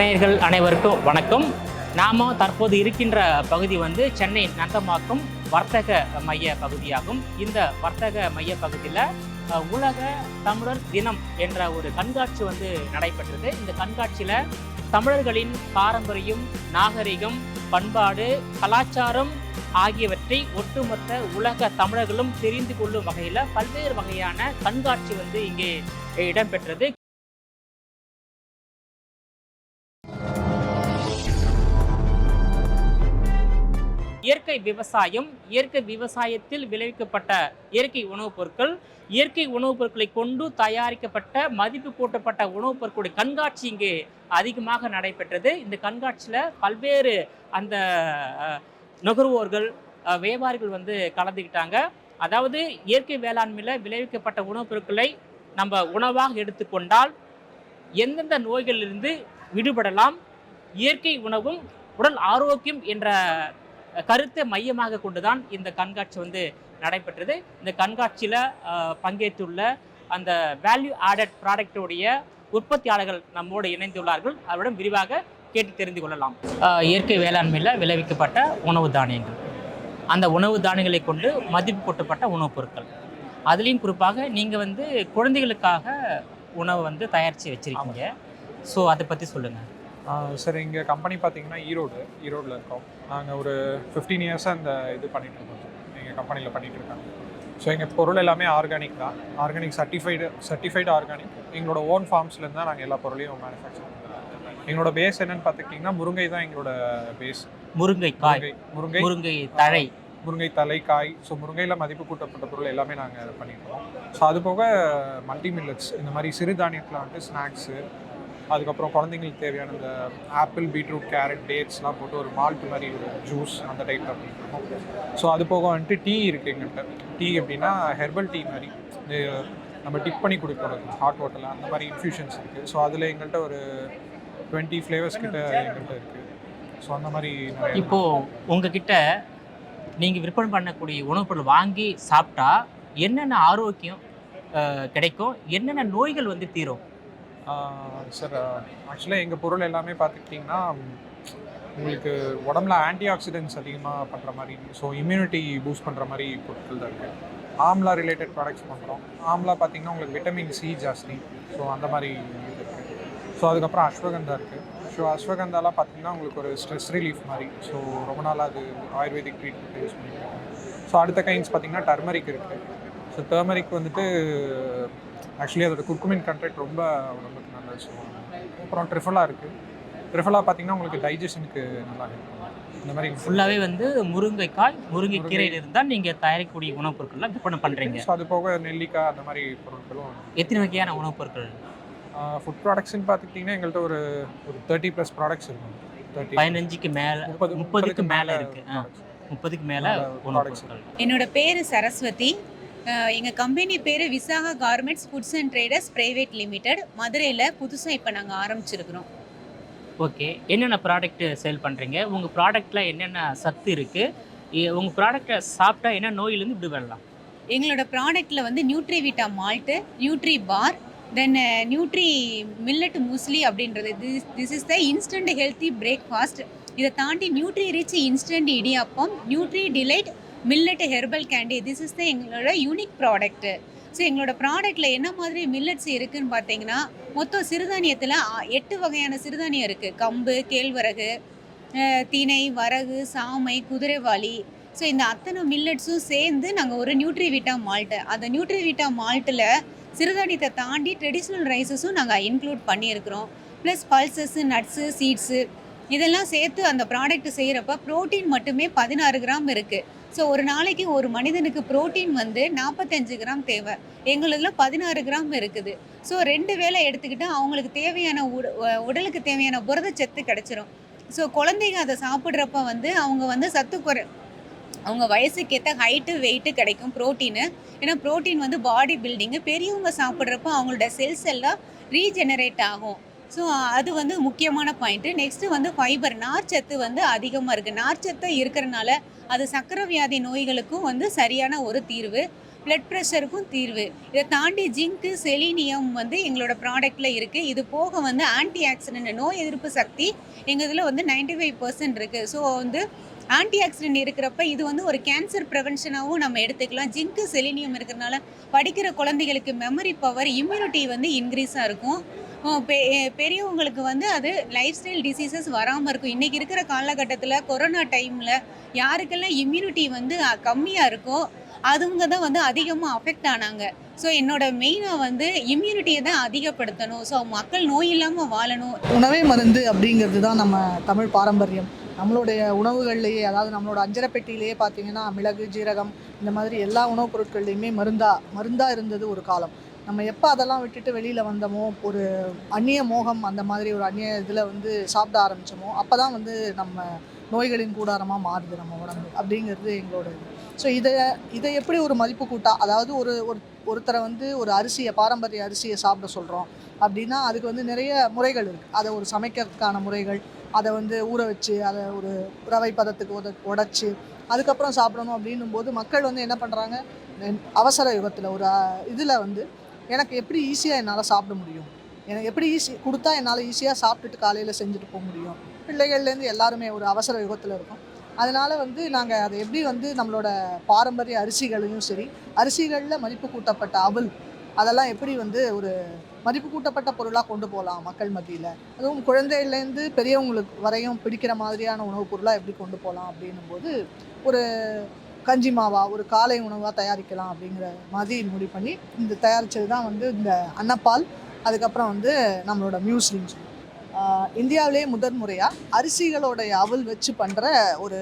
நேயர்கள் அனைவருக்கும் வணக்கம். நாம தற்போது இருக்கின்ற பகுதி வந்து சென்னை நந்தமாக்கும் வர்த்தக மைய பகுதியாகும். இந்த வர்த்தக மைய பகுதியில் உலக தமிழர் தினம் என்ற ஒரு கண்காட்சி வந்து நடைபெற்றது. இந்த கண்காட்சியில் தமிழர்களின் பாரம்பரியம் நாகரிகம் பண்பாடு கலாச்சாரம் ஆகியவற்றை ஒட்டுமொத்த உலக தமிழர்களும் தெரிந்து கொள்ளும் வகையில் பல்வேறு வகையான கண்காட்சி வந்து இங்கே இடம்பெற்றது. இயற்கை விவசாயம் இயற்கை விவசாயத்தில் விளைவிக்கப்பட்ட இயற்கை உணவுப் பொருட்கள் இயற்கை உணவுப் பொருட்களை கொண்டு தயாரிக்கப்பட்ட மதிப்பு கூட்டப்பட்ட உணவுப் பொருட்களுடைய கண்காட்சி இங்கு அதிகமாக நடைபெற்றது. இந்த கண்காட்சியில் பல்வேறு அந்த நுகர்வோர்கள் வியாபாரிகள் வந்து கலந்துக்கிட்டாங்க அதாவது இயற்கை வேளாண்மையில் விளைவிக்கப்பட்ட உணவுப் பொருட்களை நம்ம உணவாக எடுத்துக்கொண்டால் எந்தெந்த நோய்களிலிருந்து விடுபடலாம் இயற்கை உணவும் உடல் ஆரோக்கியம் என்ற கருத்தை மையமாக கொண்டுதான் இந்த கண்காட்சி வந்து நடைபெற்றது. இந்த கண்காட்சியில் பங்கேற்றுள்ள அந்த வேல்யூ ஆடட் ப்ராடக்டோடைய உற்பத்தியாளர்கள் நம்மோடு இணைந்துள்ளார்கள். அவரிடம் விரிவாக கேட்டு தெரிந்து கொள்ளலாம். இயற்கை வேளாண்மையில் விளைவிக்கப்பட்ட உணவு தானியங்கள். அந்த உணவு தானியங்களை கொண்டு மதிப்பு கூட்டப்பட்ட உணவுப் பொருட்கள். அதுலேயும் குறிப்பாக நீங்கள் வந்து குழந்தைகளுக்காக உணவு வந்து தயாரித்து வச்சுருக்கீங்க. ஸோ அதை பற்றி சொல்லுங்கள் சார் எங்கள் கம்பெனி பார்த்தீங்கன்னா ஈரோடு ஈரோடில் இருக்கோம். நாங்கள் ஒரு ஃபிஃப்டீன் இயர்ஸாக இந்த இது பண்ணிட்டு இருக்கோம். எங்கள் கம்பெனியில் பண்ணிட்டு இருக்காங்க. ஸோ எங்கள் பொருள் எல்லாமே ஆர்கானிக் தான். ஆர்கானிக் சர்டிஃபைடு சர்டிஃபைடு ஆர்கானிக் எங்களோட ஓன் ஃபார்ம்ஸ்லேருந்து தான் நாங்கள் எல்லா பொருளையும் மேனுஃபேக்சர் பண்ணுறோம் எங்களோட பேஸ் என்னன்னு பார்த்துக்கிட்டிங்கன்னா முருங்கை தான் எங்களோட பேஸ் முருங்கை காய். முருங்கை முருங்கை முருங்கை தழை. முருங்கை தலை காய். ஸோ முருங்கையில் மதிப்பு கூட்டப்பட்ட பொருள் எல்லாமே நாங்கள் பண்ணியிருக்கோம் ஸோ அது போக மல்டி மில்லட்ஸ் இந்த மாதிரி சிறுதானியத்தில் வந்துட்டு ஸ்நாக்ஸு அதுக்கப்புறம் குழந்தைங்களுக்கு தேவையான இந்த ஆப்பிள் பீட்ரூட் கேரட் டேட்ஸ்லாம் போட்டு ஒரு மால்ட் மாதிரி ஒரு ஜூஸ் அந்த டைப்பில் பண்ணியிருக்கோம் ஸோ அது போக வந்துட்டு டீ இருக்குது எங்கள்கிட்ட. டீ எப்படின்னா ஹெர்பல் டீ மாதிரி. நம்ம டிப் பண்ணி கொடுக்குறது ஹாட் வாட்டரில் அந்த மாதிரி இன்ஃபியூஷன்ஸ் இருக்குது ஸோ அதில் எங்கள்கிட்ட ஒரு டுவெண்ட்டி ஃப்ளேவர்ஸ் கிட்ட எங்கள்கிட்ட இருக்குது ஸோ அந்த மாதிரி இப்போது உங்ககிட்ட நீங்கள் விற்பனை பண்ணக்கூடிய உணவுப் பொருள் வாங்கி சாப்பிட்டா என்னென்ன ஆரோக்கியம் கிடைக்கும்? என்னென்ன நோய்கள் வந்து தீரும்? சார் ஆக்சுவலாக எங்கள் பொருள் எல்லாமே பார்த்துக்கிட்டிங்கன்னா உங்களுக்கு உடம்புல ஆன்டி ஆக்சிடென்ட்ஸ் அதிகமாக பண்ணுற மாதிரி ஸோ இம்யூனிட்டி பூஸ்ட் பண்ணுற மாதிரி பொருட்கள் தான் இருக்குது ஆம்லா ரிலேட்டட் ப்ராடக்ட்ஸ் பண்ணுறோம் ஆம்லா பார்த்தீங்கன்னா உங்களுக்கு விட்டமின் சி ஜாஸ்தி. ஸோ அந்த மாதிரி இது இருக்குது ஸோ அதுக்கப்புறம் அஸ்வகந்தா இருக்குது ஸோ அஸ்வகந்தாலாம் பார்த்தீங்கன்னா உங்களுக்கு ஒரு ஸ்ட்ரெஸ் ரிலீஃப் மாதிரி. ஸோ ரொம்ப நாளாக அது ஆயுர்வேதிக் ட்ரீட்மெண்ட் யூஸ் பண்ணியிருக்காங்க ஸோ அடுத்த கைண்ட்ஸ் பார்த்தீங்கன்னா டர்மரிக் இருக்குது ஸோ டர்மரிக் வந்துட்டு ஆக்சுவலி அதோட குர்குமின் கண்டென்ட் ரொம்ப உடம்புக்கு நல்லது சொல்லுவாங்க. அப்புறம் ட்ரிஃபலா இருக்குது ட்ரிஃபலா பார்த்தீங்கன்னா உங்களுக்கு டைஜஷனுக்கு நல்லா இருக்கும் இந்த மாதிரி ஃபுல்லாகவே வந்து முருங்கைக்காய் முருங்கைக்கீரையில் இருந்தால் நீங்கள் தயாரிக்கக்கூடிய உணவுப் பொருட்கள்லாம் விற்பனை பண்ணுறீங்க ஸோ அது போக நெல்லிக்காய் அந்த மாதிரி பொருட்களும் எத்தனை வகையான உணவுப் பொருட்கள் ஃபுட் ப்ராடக்ட்ஸ்னு பார்த்துக்கிட்டிங்கன்னா எங்கள்கிட்ட ஒரு ஒரு தேர்ட்டி ப்ளஸ் ப்ராடக்ட்ஸ் இருக்கும். பதினஞ்சுக்கு மேலே முப்பது முப்பதுக்கு மேலே இருக்கு. ஆ முப்பதுக்கு மேலே. பொருட்கள் என்னோட பேர் சரஸ்வதி. அஹ் எங்க கம்பெனி பேர் Visakha garments foods and traders private limited. மதுரையில் புதுசாக இப்போ நாங்கள் ஆரம்பிச்சிருக்கிறோம். ஓகே. என்னென்ன ப்ராடக்ட் சேல் பண்ணுறீங்க உங்கள் ப்ராடக்ட்டில் என்னென்ன சத்து இருக்குது உங்கள் ப்ராடக்ட்டை சாப்பிட்டா என்ன நோயிலேருந்து விடுபடலாம் எங்களோட ப்ராடக்ட்டில் வந்து nutri vita malt nutri bar then nutri millet muesli அப்படின்றது. This this is the instant healthy breakfast. இதை தாண்டி nutri rich instant idiyappam nutri delight millet herbal candy this is the எங்களோட யூனிக் ப்ராடக்ட்டு ஸோ எங்களோட ப்ராடக்ட்டில் என்ன மாதிரி millets இருக்குன்னு பார்த்தீங்கன்னா மொத்தம் சிறுதானியத்தில் எட்டு வகையான சிறுதானியம் இருக்குது கம்பு கேழ்வரகு தினை வரகு சாமை குதிரைவாளி ஸோ இந்த அத்தனை மில்லட்ஸும் சேர்ந்து நாங்கள் ஒரு நியூட்ரிவிட்டா மால்ட்டு அந்த நியூட்ரிவிட்டா மால்ட்டில் சிறுதானியத்தை தாண்டி ட்ரெடிஷ்னல் ரைஸஸும் நாங்கள் இன்க்ளூட் பண்ணியிருக்கிறோம். ப்ளஸ் பல்சஸ்ஸு நட்ஸு சீட்ஸு இதெல்லாம் சேர்த்து அந்த ப்ராடக்ட் செய்கிறப்ப ப்ரோட்டீன் மட்டுமே பதினாறு கிராம் இருக்குது ஸோ ஒரு நாளைக்கு ஒரு மனிதனுக்கு ப்ரோட்டீன் வந்து நாற்பத்தஞ்சு கிராம் தேவை. எங்களுதில் பதினாறு கிராம் இருக்குது. ஸோ ரெண்டு வேளை எடுத்துக்கிட்டால் அவங்களுக்கு தேவையான உ- உடலுக்கு தேவையான புரதச்சத்து கிடச்சிரும். ஸோ குழந்தைங்க அதை சாப்பிட்றப்ப வந்து அவங்க வந்து சத்து குறை அவங்க வயசுக்கேற்ற ஹைட்டு வெயிட்டு கிடைக்கும் ப்ரோட்டீனு ஏன்னா ப்ரோட்டீன் வந்து பாடி பில்டிங்கு பெரியவங்க சாப்பிட்றப்ப அவங்களோட செல்ஸ் எல்லாம் ரீஜெனரேட் ஆகும். ஸோ அது வந்து முக்கியமான பாயிண்ட்டு நெக்ஸ்ட்டு வந்து ஃபைபர் நார்ச்சத்து வந்து அதிகமாக இருக்குது நார்ச்சத்து இருக்கிறனால அது சக்கரை வியாதி நோய்களுக்கும் வந்து சரியான ஒரு தீர்வு. பிளட் ப்ரெஷருக்கும் தீர்வு. இதை தாண்டி ஜிங்க்கு செலீனியம் வந்து எங்களோட ப்ராடக்டில் இருக்குது இது போக வந்து ஆன்டி ஆக்சிடென்ட் நோய் எதிர்ப்பு சக்தி எங்கள் இதில் வந்து 95% ஃபைவ் பர்சன்ட் இருக்குது ஸோ வந்து ஆன்டி ஆக்சிடென்ட் இருக்கிறப்ப இது வந்து ஒரு கேன்சர் ப்ரிவென்ஷனாகவும் நம்ம எடுத்துக்கலாம். ஜிங்க்கு செலினியம் இருக்கிறனால படிக்கிற குழந்தைகளுக்கு மெமரி பவர் இம்யூனிட்டி வந்து இன்க்ரீஸாக இருக்கும். பெரியவங்களுக்கு வந்து அது லைஃப் ஸ்டைல் டிசீசஸ் வராமல் இருக்கும். இன்றைக்கி இருக்கிற காலகட்டத்தில் கொரோனா டைமில் யாருக்கெல்லாம் இம்யூனிட்டி வந்து கம்மியாக இருக்கோ அதுங்க தான் வந்து அதிகமாக அஃபெக்ட் ஆனாங்க. ஸோ என்னோட மெயினாக வந்து இம்யூனிட்டியை தான் அதிகப்படுத்தணும். ஸோ மக்கள் நோய் இல்லாமல் வாழணும். உணவே மருந்து அப்படிங்கிறது தான் நம்ம தமிழ் பாரம்பரியம். நம்மளுடைய உணவுகள்லேயே அதாவது நம்மளோட அஞ்சரை பெட்டியிலேயே பார்த்தீங்கன்னா மிளகு ஜீரகம் இந்த மாதிரி எல்லா உணவுப் பொருட்கள்லையுமே மருந்தா மருந்தாக இருந்தது ஒரு காலம். நம்ம எப்போ அதெல்லாம் விட்டுட்டு வெளியில் வந்தோமோ ஒரு அந்நிய மோகம் அந்த மாதிரி ஒரு அந்நிய இதில் வந்து சாப்பிட ஆரம்பித்தோமோ அப்போ தான் வந்து நம்ம நோய்களின் கூடாரமாக மாறுது நம்ம உடம்பு அப்படிங்கிறது எங்களோட ஸோ இதை இதை எப்படி ஒரு மதிப்பு கூட்டா அதாவது ஒரு ஒரு ஒருத்தரை வந்து ஒரு அரிசியை பாரம்பரிய அரிசியை சாப்பிட சொல்கிறோம் அப்படின்னா அதுக்கு வந்து நிறைய முறைகள் இருக்குது அதை ஒரு சமைக்கிறதுக்கான முறைகள் அதை வந்து ஊற வச்சு அதை ஒரு ரவை பதத்துக்கு உத உடச்சி அதுக்கப்புறம் சாப்பிடணும் அப்படின்னும் போது மக்கள் வந்து என்ன பண்ணுறாங்க அவசர யுகத்தில் ஒரு இதில் வந்து எனக்கு எப்படி ஈஸியாக என்னால் சாப்பிட முடியும்? எனக்கு எப்படி ஈஸி கொடுத்தா என்னால் ஈஸியாக சாப்பிட்டுட்டு காலையில் செஞ்சுட்டு போக முடியும்? பிள்ளைகள்லேருந்து எல்லாருமே ஒரு அவசர யுகத்தில் இருக்கும். அதனால் வந்து நாங்கள் அதை எப்படி வந்து நம்மளோட பாரம்பரிய அரிசிகளையும் சரி அரிசிகளில் மதிப்பு கூட்டப்பட்ட அவல் அதெல்லாம் எப்படி வந்து ஒரு மதிப்பு கூட்டப்பட்ட பொருளாக கொண்டு போகலாம் மக்கள் மத்தியில்? அதுவும் குழந்தைகள்லேருந்து பெரியவங்களுக்கு வரையும் பிடிக்கிற மாதிரியான உணவுப் பொருளாக எப்படி கொண்டு போகலாம் அப்படின்னும் போது ஒரு கஞ்சி மாவா ஒரு காலை உணவாக தயாரிக்கலாம் அப்படிங்கிற மாதிரி முடிவு பண்ணி இந்த தயாரித்தது தான் வந்து இந்த அன்னப்பால் அதுக்கப்புறம் வந்து நம்மளோட மியூஸ்லின்னு இந்தியாவிலே இந்தியாவிலேயே முதன் முறையாக அரிசிகளோடைய அவல் வச்சு பண்ணுற ஒரு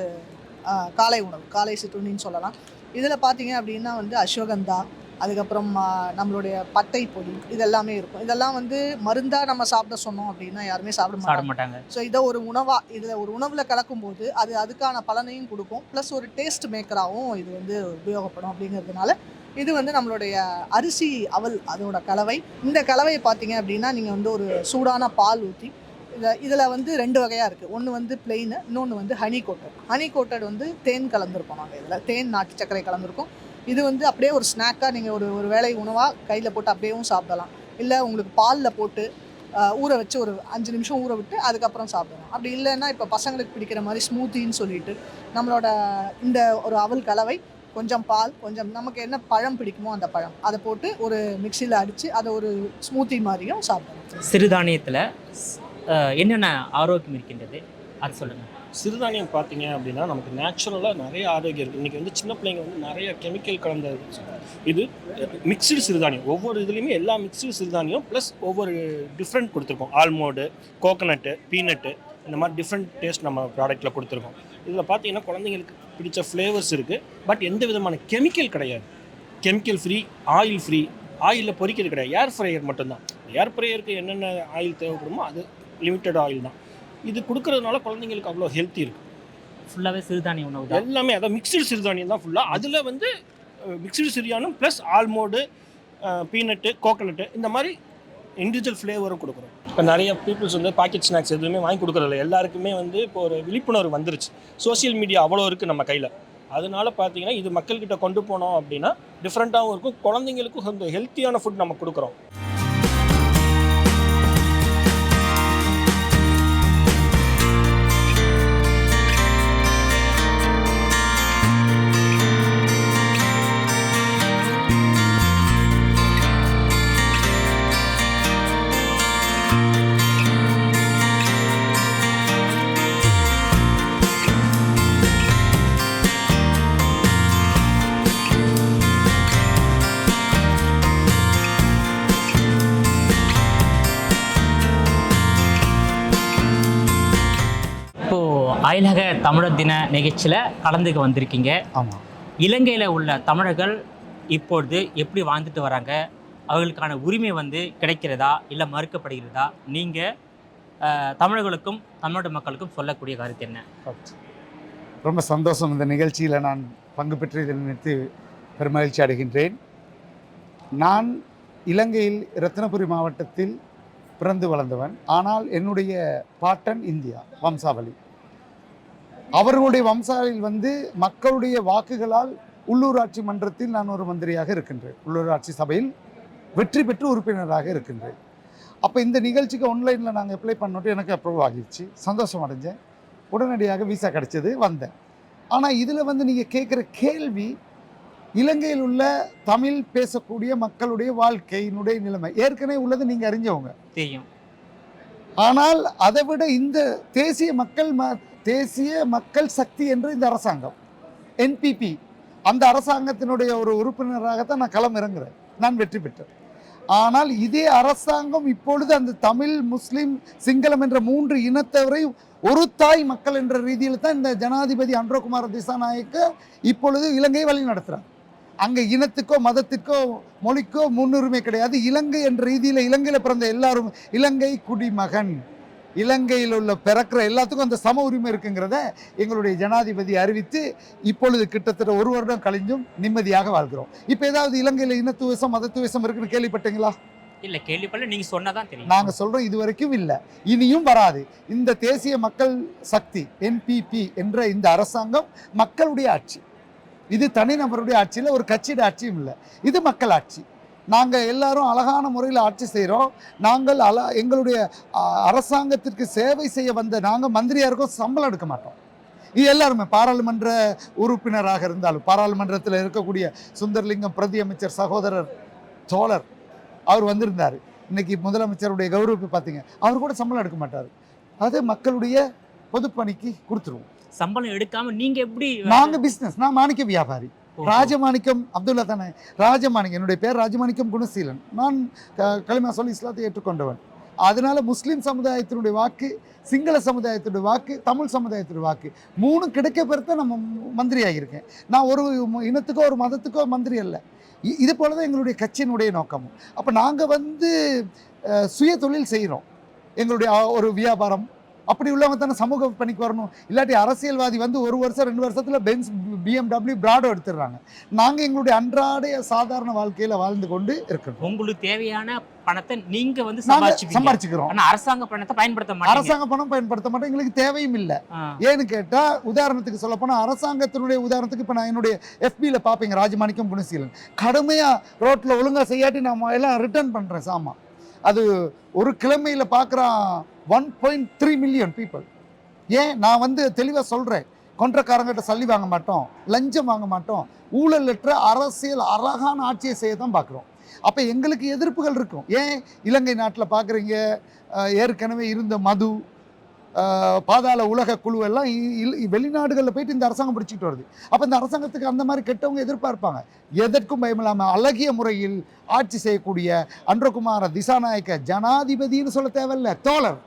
காலை உணவு காலை சிற்றுண்டின்னு சொல்லலாம். இதில் பார்த்தீங்க அப்படின்னா வந்து அஸ்வகந்தா அதுக்கப்புறம் நம்மளுடைய பட்டை பொடி இது எல்லாமே இருக்கும். இதெல்லாம் வந்து மருந்தாக நம்ம சாப்பிட சொன்னோம் அப்படின்னா யாருமே சாப்பிட சாப்பிட மாட்டாங்க. ஸோ இதை ஒரு உணவாக இதில் ஒரு உணவில் கலக்கும்போது அது அதுக்கான பலனையும் கொடுக்கும். ப்ளஸ் ஒரு டேஸ்ட் மேக்கராகவும் இது வந்து உபயோகப்படும் அப்படிங்கிறதுனால இது வந்து நம்மளுடைய அரிசி அவல் அதோட கலவை. இந்த கலவையை பார்த்தீங்க அப்படின்னா நீங்கள் வந்து ஒரு சூடான பால் ஊற்றி இதை இதில் வந்து ரெண்டு வகையாக இருக்குது ஒன்று வந்து பிளெயின் இன்னொன்று வந்து ஹனி கோட்டட் ஹனி கோட்டட் வந்து தேன் கலந்துருப்போம் நாங்கள் இதில். தேன் நாட்டு சர்க்கரை கலந்துருக்கோம். இது வந்து அப்படியே ஒரு ஸ்நாக்காக நீங்கள் ஒரு ஒரு வேலை உணவாக கையில் போட்டு அப்படியேவும் சாப்பிடலாம். இல்லை உங்களுக்கு பாலில் போட்டு ஊற வச்சு ஒரு அஞ்சு நிமிஷம் ஊற விட்டு அதுக்கப்புறம் சாப்பிடலாம். அப்படி இல்லைன்னா இப்போ பசங்களுக்கு பிடிக்கிற மாதிரி ஸ்மூத்தின்னு சொல்லிட்டு நம்மளோட இந்த ஒரு அவல் கலவை கொஞ்சம் பால் கொஞ்சம் நமக்கு என்ன பழம் பிடிக்குமோ அந்த பழம் அதை போட்டு ஒரு மிக்சியில் அடித்து அதை ஒரு ஸ்மூத்தி மாதிரியும் சாப்பிடலாம். சிறுதானியத்தில் என்னென்ன ஆரோக்கியம் இருக்கின்றது? அது சொல்லுங்கள் சிறுதானியம் பார்த்தீங்க அப்படின்னா நமக்கு நேச்சுரலாக நிறைய ஆரோக்கியம் இருக்குது இன்றைக்கி வந்து சின்ன பிள்ளைங்க வந்து நிறைய கெமிக்கல் கலந்த இது மிக்சடு சிறுதானியம். ஒவ்வொரு இதுலேயுமே எல்லா மிக்சடு சிறுதானியம் ப்ளஸ் ஒவ்வொரு டிஃப்ரெண்ட் கொடுத்துருக்கோம். ஆல்மோடு கோகனட்டு பீனட்டு இந்த மாதிரி டிஃப்ரெண்ட் டேஸ்ட் நம்ம ப்ராடக்ட்டில் கொடுத்துருக்கோம். இதில் பார்த்தீங்கன்னா குழந்தைங்களுக்கு பிடிச்ச ஃப்ளேவர்ஸ் இருக்குது பட் எந்த விதமான கெமிக்கல் கிடையாது. கெமிக்கல் ஃப்ரீ ஆயில் ஃப்ரீ ஆயிலில் பொறிக்கிறது கிடையாது. ஏர் ஃப்ரையர் மட்டும்தான். ஏர் ஃப்ரையருக்கு என்னென்ன ஆயில் தேவைப்படுமோ அது லிமிட்டட் ஆயில் தான். இது கொடுக்கறதுனால குழந்தைங்களுக்கு அவ்வளோ ஹெல்த்தி இருக்குது ஃபுல்லாகவே சிறுதானிய உணவு எல்லாமே அதான் மிக்சடு சிறுதானியம் தான் ஃபுல்லாக அதில் வந்து மிக்சடு சிறுதானியம் ப்ளஸ் ஆல்மோடு பீனட்டு கோகனட்டு இந்த மாதிரி இண்டிவிஜுவல் ஃப்ளேவரும் கொடுக்குறோம். இப்போ நிறைய பீப்புள்ஸ் வந்து பாக்கெட் ஸ்நாக்ஸ் எதுவுமே வாங்கி கொடுக்குறதில்ல. எல்லாருக்குமே வந்து இப்போ ஒரு விழிப்புணர்வு வந்துருச்சு. சோஷியல் மீடியா அவ்வளோ இருக்குது நம்ம கையில். அதனால பார்த்தீங்கன்னா இது மக்கள்கிட்ட கொண்டு போனோம் அப்படின்னா டிஃப்ரெண்ட்டாகவும் இருக்கும். குழந்தைங்களுக்கும் கொஞ்சம் ஹெல்த்தியான ஃபுட் நம்ம கொடுக்குறோம். அயலக தமிழர் தின நிகழ்ச்சியில் கலந்துக்க வந்திருக்கீங்க. ஆமாம் இலங்கையில் உள்ள தமிழர்கள் இப்பொழுது எப்படி வாழ்ந்துட்டு வராங்க? அவர்களுக்கான உரிமை வந்து கிடைக்கிறதா? இல்லை மறுக்கப்படுகிறதா? நீங்கள் தமிழர்களுக்கும் தமிழ்நாட்டு மக்களுக்கும் சொல்லக்கூடிய கருத்து என்ன? ரொம்ப சந்தோஷம் இந்த நிகழ்ச்சியில் நான் பங்கு பெற்றதை நினைத்து பெருமகிழ்ச்சி அடைகின்றேன். நான் இலங்கையில் ரத்தினபுரி மாவட்டத்தில் பிறந்து வளர்ந்தவன். ஆனால் என்னுடைய பாட்டன் இந்தியா வம்சாவளி. அவர்களுடைய வம்சாவளியில் வந்து மக்களுடைய வாக்குகளால் உள்ளூராட்சி மன்றத்தில் நான் ஒரு மந்திரியாக இருக்கின்றேன். உள்ளூராட்சி சபையில் வெற்றி பெற்று உறுப்பினராக இருக்கின்றேன். அப்போ இந்த நிகழ்ச்சிக்கு ஆன்லைனில் நாங்கள் அப்ளை பண்ணிட்டு எனக்கு அப்ரூவ் ஆகிடுச்சு சந்தோஷம் அடைஞ்சேன். உடனடியாக விசா கிடைச்சது வந்தேன். ஆனால் இதில் வந்து நீங்கள் கேட்குற கேள்வி இலங்கையில் உள்ள தமிழ் பேசக்கூடிய மக்களுடைய வாழ்க்கையினுடைய நிலைமை. ஏற்கனவே உள்ளது நீங்கள் அறிஞ்சவங்க. தெரியும். ஆனால் அதை விட இந்த தேசிய மக்கள் ம தேசிய மக்கள் சக்தி என்று இந்த அரசாங்கம் என்பிபி அந்த அரசாங்கத்தினுடைய ஒரு உறுப்பினராகத்தான் நான் களம் இறங்குறேன். நான் வெற்றி பெற்றேன். ஆனால் இதே அரசாங்கம் இப்பொழுது அந்த தமிழ் முஸ்லிம் சிங்களம் என்ற மூன்று இனத்தவரையும் ஒரு தாய் மக்கள் என்ற ரீதியில் தான் இந்த ஜனாதிபதி அன்றோகுமார் திசாநாயக்க இப்பொழுது இலங்கை வழி நடத்துகிறார் அங்கே இனத்துக்கோ மதத்துக்கோ மொழிக்கோ முன்னுரிமை கிடையாது. இலங்கை என்ற ரீதியில் இலங்கையில் பிறந்த எல்லாரும் இலங்கை குடிமகன். இலங்கையில் உள்ள பிறக்கிற எல்லாத்துக்கும் அந்த சம உரிமை இருக்குங்கிறத எங்களுடைய ஜனாதிபதி அறிவித்து இப்பொழுது கிட்டத்தட்ட ஒரு வருடம் கழிஞ்சும் நிம்மதியாக வாழ்கிறோம். இப்போ ஏதாவது இலங்கையில் இனத்துவசம் மதத்துவசம் இருக்குன்னு கேள்விப்பட்டீங்களா? இல்ல கேள்விப்படல. நீங்க சொன்னதான் தெரியும். நாங்க சொல்றோம் இது வரைக்கும் இல்லை. இனியும் வராது. இந்த தேசிய மக்கள் சக்தி என்பிபி என்ற இந்த அரசாங்கம் மக்களுடைய ஆட்சி. இது தனிநபருடைய ஆட்சியில் ஒரு கட்சியோட ஆட்சியும் இல்லை. இது மக்கள் ஆட்சி. நாங்கள் எல்லாரும் அழகான முறையில் ஆட்சி செய்கிறோம் நாங்கள் அல எங்களுடைய அரசாங்கத்திற்கு சேவை செய்ய வந்த நாங்கள் மந்திரியாக இருக்கோம் சம்பளம் எடுக்க மாட்டோம். இது எல்லாருமே பாராளுமன்ற உறுப்பினராக இருந்தாலும் பாராளுமன்றத்தில் இருக்கக்கூடிய சுந்தர்லிங்கம் பிரதி அமைச்சர் சகோதரர் தோழர் அவர் வந்திருந்தார். இன்னைக்கு முதலமைச்சருடைய கௌரவிப்பு பார்த்தீங்க அவர் கூட சம்பளம் எடுக்க மாட்டார். அது மக்களுடைய பொதுப்பணிக்கு கொடுத்துருவோம். சம்பளம் எடுக்காம நீங்க எப்படி நாங்க பிசினஸ் நான் மாணிக்க வியாபாரி. ராஜமாணிக்கம் அப்துல்லா தானே? ராஜமாணிக்கம் என்னுடைய பேர் ராஜமாணிக்கம் குணசீலன். நான் க- களிமா சொல்லி இஸ்லாத்தை ஏற்றுக்கொண்டவன். அதனால முஸ்லீம் சமுதாயத்தினுடைய வாக்கு சிங்கள சமுதாயத்தினுடைய வாக்கு தமிழ் சமுதாயத்தினுடைய வாக்கு மூணு கிடைக்க பெருத்த நம்ம மந்திரி ஆகியிருக்கேன் நான் ஒரு இனத்துக்கோ ஒரு மதத்துக்கோ மந்திரி அல்ல. இ- இது போல தான் எங்களுடைய கட்சியினுடைய நோக்கமும். அப்போ நாங்கள் வந்து சுய தொழில் செய்கிறோம் எங்களுடைய ஒரு வியாபாரம் அப்படி உள்ளவங்க தானே சமூக பணிக்கு வரணும். இல்லாட்டி அரசியல்வாதி வந்து ஒரு வருஷம் ரெண்டு வருஷத்தில் பென்ஸ் பிஎம்டபிள்யூ பிராடோ எடுத்துடுறாங்க. நாங்கள் எங்களுடைய அன்றாடைய சாதாரண வாழ்க்கையில் வாழ்ந்து கொண்டு இருக்கிறோம். உங்களுக்கு தேவையான பணத்தை நீங்க வந்து சம்பாரிச்சுக்கிறோம் ஆனா அரசாங்க பணத்தை பயன்படுத்த மாட்டீங்க. அரசாங்க பணம் பயன்படுத்த மாட்டோம். எங்களுக்கு தேவையும் இல்லை. ஏன்னு கேட்டால் உதாரணத்துக்கு சொல்ல போனால் அரசாங்கத்தினுடைய உதாரணத்துக்கு இப்போ நான் என்னுடைய எஃபியில் பார்ப்பீங்க ராஜமாணிக்கம் குணசீலன். கடுமையாக ரோட்டில் ஒழுங்காக செய்யாட்டி நான் எல்லாம் ரிட்டர்ன் பண்ணுறேன் சாமான். அது ஒரு கிழமையில் பார்க்குறான் one point three million people ஏன்? நான் வந்து தெளிவாக சொல்கிறேன் கொன்றக்காரங்கிட்ட சல்லி வாங்க மாட்டோம் லஞ்சம் வாங்க மாட்டோம். ஊழலற்ற அரசியல் அழகான ஆட்சியை செய்ய தான் பார்க்குறோம் அப்போ எங்களுக்கு எதிர்ப்புகள் இருக்கும். ஏன்? இலங்கை நாட்டில் பார்க்குறீங்க ஏற்கனவே இருந்த மது பாதாள உலக குழு எல்லாம் வெளிநாடுகளில் போயிட்டு இந்த அரசாங்கம் பிடிச்சிட்டு வருது. அப்போ இந்த அரசாங்கத்துக்கு அந்த மாதிரி கெட்டவங்க எதிர்பார்ப்பாங்க. எதற்கும் பயமில்லாமல் அழகிய முறையில் ஆட்சி செய்யக்கூடிய அன்றகுமார திசாநாயக்க ஜனாதிபதின்னு சொல்ல தேவையில்ல தோழர்.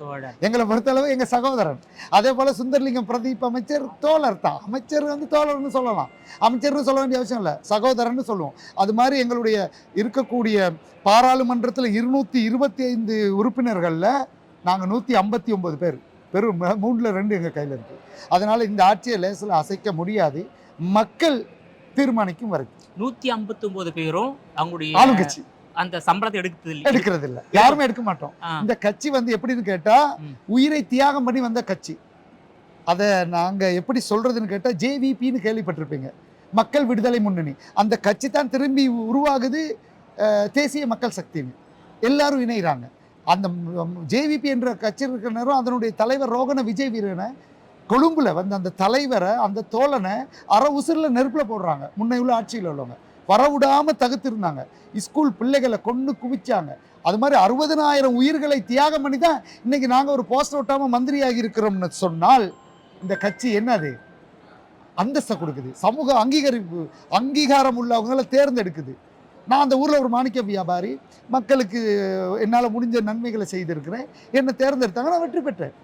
தோழர். எங்களை பொறுத்தளவு எங்கள் சகோதரன். அதே போல் சுந்தர்லிங்கம் பிரதீப் அமைச்சர் தோழர் தான். அமைச்சர் வந்து தோழர்னு சொல்லலாம். அமைச்சர்னு சொல்ல வேண்டிய அவசியம் இல்லை சகோதரன்னு சொல்லுவோம். அது மாதிரி எங்களுடைய இருக்கக்கூடிய பாராளுமன்றத்தில் இருநூற்றி இருபத்தி ஐந்து உறுப்பினர்களில் நாங்கள் நூற்றி ஐம்பத்தி ஒம்பது பேர். பெரும் மூணுல ரெண்டு எங்கள் கையில் இருக்குது அதனால் இந்த ஆட்சியை லேசில் அசைக்க முடியாது. மக்கள் தீர்மானிக்கும் வரை நூத்தி ஐம்பத்தி ஒன்பது பேரும் அவங்களுடைய ஆளுங்கட்சி. அந்த சம்பளத்தை எடுக்கிறது இல்லை எடுக்கிறது இல்லை. யாருமே எடுக்க மாட்டோம். இந்த கட்சி வந்து எப்படின்னு கேட்டா ம். உயிரை தியாகம் பண்ணி வந்த கட்சி. அதை நாங்க எப்படி சொல்றதுன்னு கேட்டா ஜேவிபின்னு கேள்விப்பட்டிருப்பீங்க. மக்கள் விடுதலை முன்னணி. அந்த கட்சி தான் திரும்பி உருவாகுது தேசிய மக்கள் சக்தின்னு. எல்லாரும் இணைகிறாங்க அந்த ஜேவிபி என்ற கட்சி இருக்கிற நேரம் அதனுடைய தலைவர் ரோகண விஜய் வீரனை கொழும்புல வந்து அந்த தலைவரை அந்த தோழனை அற உசுரில் நெருப்பில் போடுறாங்க. முன்னை உள்ள ஆட்சியில் உள்ளவங்க. வரவிடாமல் தகுத்திருந்தாங்க. ஸ்கூல் பிள்ளைகளை கொண்டு குவிச்சாங்க. அது மாதிரி அறுபதனாயிரம் உயிர்களை தியாகம் பண்ணி தான் இன்னைக்கு நாங்கள் ஒரு போஸ்டர் ஒட்டாமல் மந்திரியாகி இருக்கிறோம்னு சொன்னால் இந்த கட்சி என்னது அந்தஸ்தை கொடுக்குது. சமூக அங்கீகரிப்பு அங்கீகாரம் உள்ளவங்களை தேர்ந்தெடுக்குது. நான் அந்த ஊரில் ஒரு மாணிக்க வியாபாரி. மக்களுக்கு என்னால் முடிஞ்ச நன்மைகளை செய்திருக்கிறேன். என்னை தேர்ந்தெடுத்தாங்க நான் வெற்றி பெற்றேன்.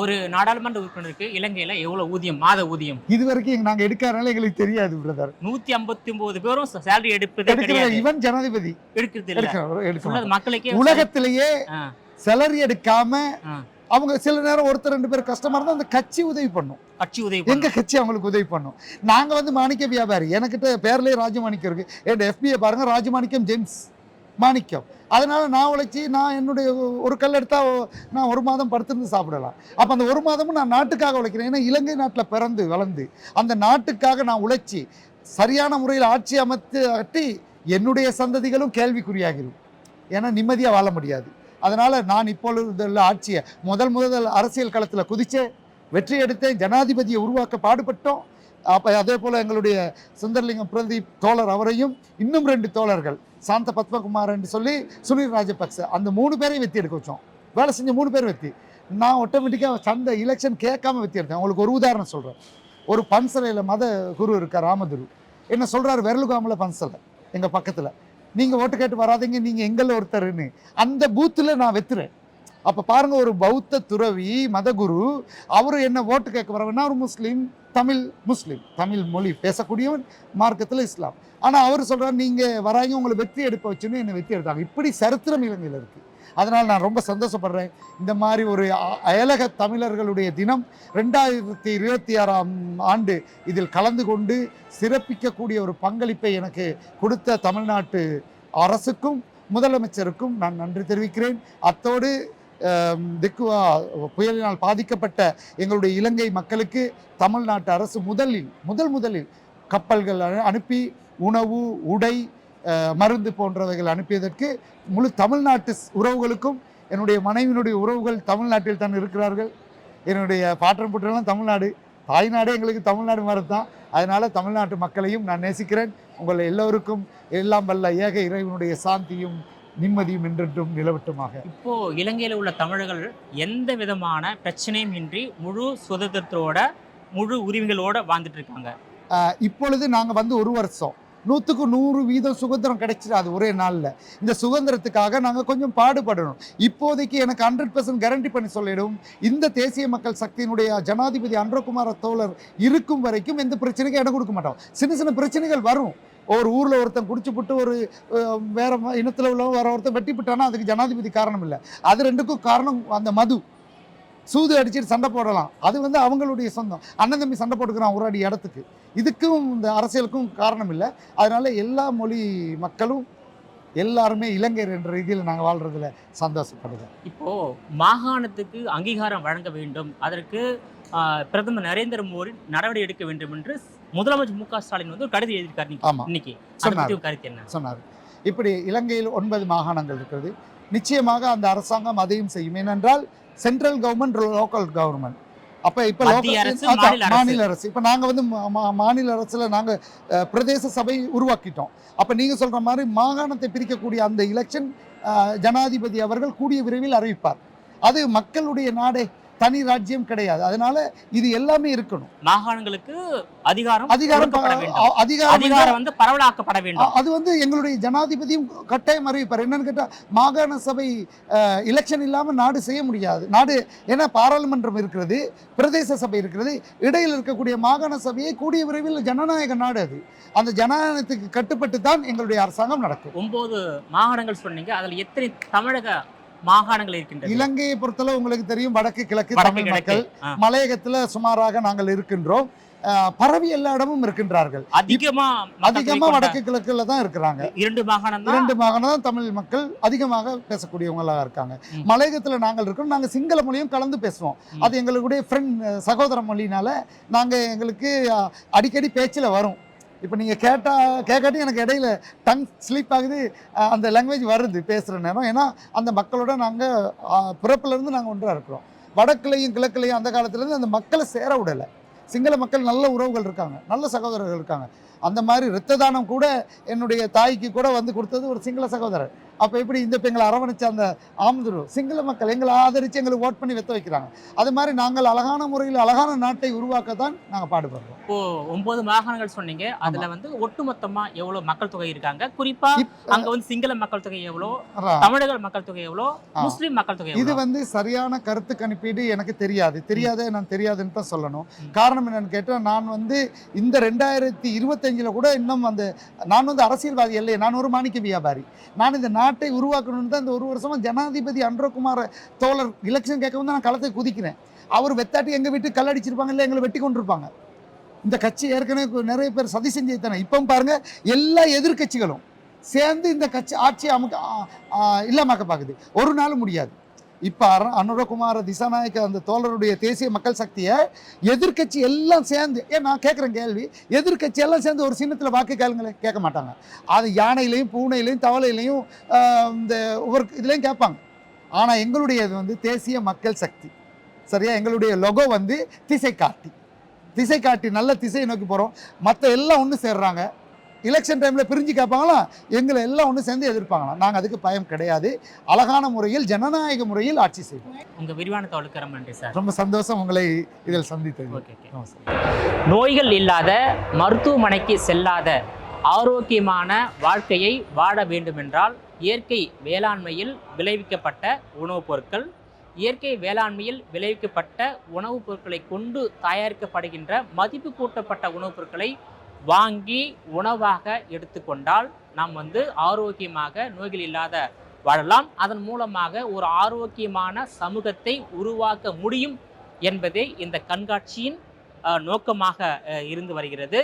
ஒரு நாடாளுமன்ற உறுப்பினருக்கு இலங்கையில எவ்வளவு ஊதியம்? மாத ஊதியம்? இது வரைக்கும் நாங்கள் எடுக்காதனால எங்களுக்கு தெரியாது பிரதர். நூத்தி ஐம்பத்தி ஒன்பது பேரும் சேலரி எடுப்பதே இவன் ஜனாதிபதி. எடுக்கிறது மக்களுக்கே உலகத்திலேயே. செலரி எடுக்காம. அவங்க சில நேரம் ஒருத்தர் ரெண்டு பேர் கஷ்டமா இருந்தா அந்த கட்சி உதவி பண்ணும். கட்சி உதவி எங்க. கட்சி அவங்களுக்கு உதவி பண்ணும். நாங்க வந்து மாணிக்க வியாபாரி. எனக்கிட்ட பேர்லயே ராஜமாணிக்கம் இருக்கு. என் எஃபிஐ பாருங்க ராஜமாணிக்கம் ஜேம்ஸ் மாணிக்கம். அதனால நான் உழைச்சி நான் என்னுடைய ஒரு கல் எடுத்தா ஒ- நான் ஒரு மாதம் படுத்திருந்து சாப்பிடலாம். அப்போ அந்த ஒரு மாதமும் நான் நாட்டுக்காக உழைக்கிறேன். ஏன்னா இலங்கை நாட்டில் பிறந்து வளர்ந்து அந்த நாட்டுக்காக நான் உழைச்சி சரியான முறையில் ஆட்சி அமைத்து அட்டி என்னுடைய சந்ததிகளும் கேள்விக்குறியாகிடும் ஏன்னா நிம்மதியாக வாழ முடியாது. அதனால் நான் இப்பொழுது உள்ள ஆட்சியை முதல் முதல் அரசியல் களத்தில் குதிச்சே வெற்றி எடுத்தேன். ஜனாதிபதியை உருவாக்க பாடுபட்டோம். அப்போ அதே போல் எங்களுடைய சுந்தரலிங்கம் பிரதீப் தோழர் அவரையும் இன்னும் ரெண்டு தோழர்கள் சாந்த பத்மகுமார் என்று சொல்லி சுனில் ராஜபக்ச அந்த மூணு பேரையும் வெற்றி எடுக்க வச்சோம். வேலை செஞ்ச மூணு பேர் வெற்றி. நான் ஆட்டோமேட்டிக்காக சந்தை எலெக்ஷன் கேட்காம வெற்றி எடுத்தேன். உங்களுக்கு ஒரு உதாரணம் சொல்கிறேன் ஒரு பன்சலையில் மத குரு இருக்கார் ராமதுரு. என்ன சொல்கிறாரு விரலுகாமில் பன்சலை எங்கள் பக்கத்தில். நீங்கள் ஓட்டு கேட்டு வராதீங்க நீங்கள் எங்களில் ஒருத்தர்னு அந்த பூத்தில் நான் வெத்துறேன். அப்போ பாருங்கள் ஒரு பௌத்த துறவி மதகுரு அவர் என்ன ஓட்டு கேட்க வரவன்னா ஒரு முஸ்லீம் தமிழ் முஸ்லீம். தமிழ் மொழி பேசக்கூடியவன் மார்க்கத்தில் இஸ்லாம். ஆனால் அவர் சொல்கிறார் நீங்கள் வராங்க உங்களை வெற்றி எடுக்க வச்சுன்னு என்னை வெற்றி எடுத்தாங்க. இப்படி சரித்திரம் இலங்கையில் இருக்குது அதனால் நான் ரொம்ப சந்தோஷப்படுறேன். இந்த மாதிரி ஒரு அ- அயலக தமிழர்களுடைய தினம் ரெண்டாயிரத்தி இருபத்தி ஆறாம் ஆண்டு இதில் கலந்து கொண்டு சிறப்பிக்கக்கூடிய ஒரு பங்களிப்பை எனக்கு கொடுத்த தமிழ்நாட்டு அரசுக்கும் முதலமைச்சருக்கும் நான் நன்றி தெரிவிக்கிறேன். அத்தோடு திக்குவா புயலினால் பாதிக்கப்பட்ட எங்களுடைய இலங்கை மக்களுக்கு தமிழ்நாட்டு அரசு முதலில் முதல் முதலில் கப்பல்கள் அனுப்பி உணவு உடை மருந்து போன்றவைகள் அனுப்பியதற்கு முழு தமிழ்நாட்டு உறவுகளுக்கும் என்னுடைய மனைவியினுடைய உறவுகள் தமிழ்நாட்டில் தான் இருக்கிறார்கள். என்னுடைய பாட்டன் புற்றெல்லாம் தமிழ்நாடு. தாய்நாடே எங்களுக்கு தமிழ்நாடு மாதிரி தான் அதனால் தமிழ்நாட்டு மக்களையும் நான் நேசிக்கிறேன். உங்கள் எல்லோருக்கும் எல்லாம் வல்ல ஏக இறைவனுடைய சாந்தியும் நிம்மதியும் என்றென்றும் நிலவட்டுமாக. இப்போ இலங்கையில் உள்ள தமிழர்கள் எந்த விதமான பிரச்சனையும் இன்றி முழு சுதந்திரத்தோட முழு உரிமைகளோட வாழ்ந்துட்டு இருக்காங்க? இப்பொழுது நாங்கள் வந்து ஒரு வருஷம். நூற்றுக்கு நூறு வீதம் சுதந்திரம் கிடைச்சிடாது ஒரே நாளில். இந்த சுதந்திரத்துக்காக நாங்கள் கொஞ்சம் பாடுபடணும். இப்போதைக்கு எனக்கு ஹண்ட்ரட் பர்சன்ட் கேரண்டி பண்ணி சொல்லிடும் இந்த தேசிய மக்கள் சக்தியினுடைய ஜனாதிபதி அன்றகுமார தோழர் இருக்கும் வரைக்கும் எந்த பிரச்சனைக்கும் இடம் கொடுக்க மாட்டோம். சின்ன சின்ன பிரச்சனைகள் வரும். ஒரு ஊரில் ஒருத்தன் குடிச்சு புட்டு ஒரு வேறு வேற ம- உள்ளவன் வேற ஒருத்தன் வெட்டி விட்டானா அதுக்கு ஜனாதிபதி காரணம் இல்லை. அது ரெண்டுக்கும் காரணம் அந்த மது. சூது அடிச்சுட்டு சண்டை போடலாம். அது வந்து அவங்களுடைய சொந்தம். அண்ணன் தம்பி சண்டை போட்டுக்கிறான் ஒரு அடி இடத்துக்கு. இதுக்கும் இந்த அரசியலுக்கும் காரணம் இல்லை. அதனால எல்லா மொழி மக்களும் எல்லாருமே இளைஞர் என்ற ரீதியில் நாங்கள் வாழ்றதுல சந்தோஷப்படுறோம். இப்போ மாகாணத்துக்கு அங்கீகாரம் வழங்க வேண்டும். அதற்கு ஆஹ், பிரதமர் நரேந்திர மோடி நடவடிக்கை எடுக்க வேண்டும் என்று முதலமைச்சர் மு க ஸ்டாலின் வந்து ஒரு கடிதம் எழுதியிருக்காரு இன்னைக்கு. ஆமா. இன்னைக்கு. சொன்னார். கருத்து என்ன? சொன்னார். இப்படி இலங்கையில் ஒன்பது மாகாணங்கள் இருக்கிறது. நிச்சயமாக அந்த அரசாங்கம் அதையும் செய்யும். ஏனென்றால் சென்ட்ரல் கவர்மெண்ட் லோக்கல் கவர்மெண்ட் அப்போ இப்போ மாநில அரசு. இப்போ நாங்கள் வந்து மாநில அரசில் நாங்கள் பிரதேச சபை உருவாக்கிட்டோம். அப்போ நீங்கள் சொல்கிற மாதிரி மாகாணத்தை பிரிக்கக்கூடிய அந்த எலெக்ஷன் ஜனாதிபதி அவர்கள் கூடிய விரைவில் அறிவிப்பார். அது மக்களுடைய நாடே. தனி ராஜ்யம் கிடையாது. அதனால இது எல்லாமே இருக்கணும். மாகாணங்களுக்கு அதிகாரம் அதிகாரம் அதிகாரம் வந்து பரவலாக்கப்பட வேண்டும். அது வந்து எங்களுடைய ஜனாதிபதியும் கட்டாயம் அறிவிப்பார். என்னன்னு கேட்டால் மாகாண சபை எலெக்ஷன் இல்லாமல் நாடு செய்ய முடியாது. நாடு ஏன்னா பாராளுமன்றம் இருக்கிறது பிரதேச சபை இருக்கிறது. இடையில் இருக்கக்கூடிய மாகாண சபையை கூடிய விரைவில் ஜனநாயக நாடு அது. அந்த ஜனநாயகத்துக்கு கட்டுப்பட்டு தான் எங்களுடைய அரசாங்கம் நடக்கும். ஒன்பது மாகாணங்கள் சொன்னீங்க. அதுல எத்தனை தமிழக மாகாணங்கள் இருக்கின்றது. இலங்கையை பொறுத்தளவு உங்களுக்கு தெரியும் வடக்கு கிழக்கு தமிழ் மக்கள். மலையகத்தில் சுமாராக நாங்கள் இருக்கின்றோம். பரவி எல்லா இடமும் இருக்கின்றார்கள். அதிகமா கொண்ட வடக்கு கிழக்குல தான் இருக்கிறாங்க. இரண்டு மாகாணம் இரண்டு மாகாணம் தான் தமிழ் மக்கள் அதிகமாக பேசக்கூடியவங்களாக இருக்காங்க. மலையகத்தில் நாங்கள் இருக்கோம். நாங்கள் சிங்கள மொழியும் கலந்து பேசுவோம். அது எங்களுடைய ஃப்ரெண்ட் சகோதர மொழினால நாங்கள் எங்களுக்கு அடிக்கடி பேச்சில் வரும். இப்போ நீங்கள் கேட்டால் கேட்காட்டி எனக்கு இடையில டங் ஸ்லீப் ஆகுது அந்த லாங்குவேஜ் வருது பேசுகிற நேரம். ஏன்னா அந்த மக்களோட நாங்கள் பிறப்புலேருந்து நாங்கள் ஒன்றாக இருக்கிறோம். வடக்குலையும் கிழக்குலையும் அந்த காலத்துலேருந்து அந்த மக்களை சேர விடலை. சிங்கள மக்கள் நல்ல உறவுகள் இருக்காங்க நல்ல சகோதரர்கள் இருக்காங்க. அந்த மாதிரி இரத்த தானம் கூட என்னுடைய தாய்க்கு கூட வந்து கொடுத்தது ஒரு சிங்கள சகோதரர். அப்போ எப்படி இந்த இப்போ எங்களை அரவணைச்ச அந்த ஆமதுரு சிங்கள மக்கள் எங்களை ஆதரித்து எங்களுக்கு ஓட் பண்ணி வெத்த வைக்கிறாங்க. அது மாதிரி நாங்கள் அழகான முறையில் அழகான நாட்டை உருவாக்க தான் நாங்கள் பாடுபடுறோம். இப்போ ஒன்பது மாகாணங்கள் சொன்னீங்க. அதுல வந்து ஒட்டுமொத்தமா எவ்வளவு மக்கள் தொகை இருக்காங்க? குறிப்பா அங்க வந்து சிங்கள மக்கள் தொகை எவ்வளோ. தமிழர்கள் மக்கள் தொகை எவ்வளோ. முஸ்லிம் மக்கள் தொகை இது வந்து சரியான கருத்து கணிப்பீடு எனக்கு தெரியாது. தெரியாத நான் தெரியாதுன்னு தான் சொல்லணும். காரணம் என்னன்னு கேட்டால் நான் வந்து இந்த ரெண்டாயிரத்தி இருபத்தஞ்சில் கூட இன்னும் அந்த நான் வந்து அரசியல்வாதி இல்லையே நான் ஒரு மாணிக்க வியாபாரி. நான் இந்த நாட்டை உருவாக்கணும்னு தான் இந்த ஒரு வருஷமாக ஜனாதிபதி அன்றகுமார தோழர் எலெக்ஷன் கேட்க வந்து நான் களத்தை குதிக்கிறேன். அவர் வெத்தாட்டி எங்கள் வீட்டுக்கு கல்லடிச்சிருப்பாங்க இல்லை எங்களை வெட்டி கொண்டிருப்பாங்க. இந்த கட்சி ஏற்கனவே நிறைய பேர் சதி செஞ்சு தானே. இப்போ பாருங்கள் எல்லா எதிர்க்கட்சிகளும் சேர்ந்து இந்த கட்சி ஆட்சியை அமுக்க இல்லாமக்க பார்க்குது ஒரு நாள் முடியாது. இப்போ அனுரகுமார திசாநாயக்க அந்த தோழருடைய தேசிய மக்கள் சக்தியை எதிர்க்கட்சி எல்லாம் சேர்ந்து ஏன் நான் கேட்குறேன் கேள்வி. எதிர்க்கட்சி எல்லாம் சேர்ந்து ஒரு சின்னத்தில் வாக்கு கேளுங்களேன் கேட்க மாட்டாங்க. அது யானையிலையும் பூனையிலையும் தவளையிலையும் இந்த ஒவ்வொரு இதுலேயும் கேட்பாங்க. ஆனால் எங்களுடைய இது வந்து தேசிய மக்கள் சக்தி. சரியா? எங்களுடைய லொகோ வந்து திசை காட்டி. திசை காட்டி நல்ல திசையை நோக்கி போகிறோம் மற்ற எல்லாம் ஒன்று சேர்றாங்க. எலெக்ஷன் டைமில் பிரிஞ்சு கேட்பாங்களா? எங்களை எல்லாம் ஒன்று சேர்ந்து எதிர்ப்பாங்களாம். நாங்கள் அதுக்கு பயம் கிடையாது. அழகான முறையில் ஜனநாயக முறையில் ஆட்சி செய்வோம். உங்க விரிவான தகவலுக்கு ரொம்ப நன்றி சார். ரொம்ப சந்தோஷம் உங்களை இதில் சந்தித்தது. நோய்கள் இல்லாத மருத்துவமனைக்கு செல்லாத ஆரோக்கியமான வாழ்க்கையை வாழ வேண்டுமென்றால் இயற்கை வேளாண்மையில் விளைவிக்கப்பட்ட உணவுப் பொருட்கள் இயற்கை வேளாண்மையில் விளைவிக்கப்பட்ட உணவுப் பொருட்களை கொண்டு தயாரிக்கப்படுகின்ற மதிப்பு கூட்டப்பட்ட உணவுப் பொருட்களை வாங்கி உணவாக எடுத்துக்கொண்டால் நாம் வந்து ஆரோக்கியமாக நோய்கள் இல்லாத வாழலாம். அதன் மூலமாக ஒரு ஆரோக்கியமான சமூகத்தை உருவாக்க முடியும் என்பதே இந்த கண்காட்சியின் நோக்கமாக இருந்து வருகிறது.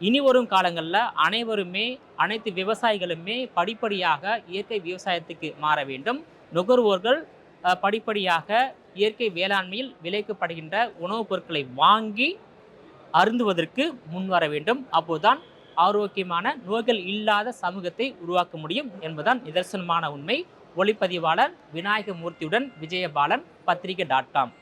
இனி வரும் காலங்களில் அனைவருமே அனைத்து விவசாயிகளுமே படிப்படியாக இயற்கை விவசாயத்துக்கு மாற வேண்டும். நுகர்வோர்கள் படிப்படியாக இயற்கை வேளாண்மையில் விளைவிக்கப்படுகின்ற உணவுப் பொருட்களை வாங்கி அருந்துவதற்கு முன்வர வேண்டும். அப்போதுதான் ஆரோக்கியமான நோய்கள் இல்லாத சமூகத்தை உருவாக்க முடியும் என்பதுதான் நிதர்சனமான உண்மை. ஒளிப்பதிவாளர் விநாயகமூர்த்தியுடன் விஜயபாலன் பத்திரிகை டாட் காம்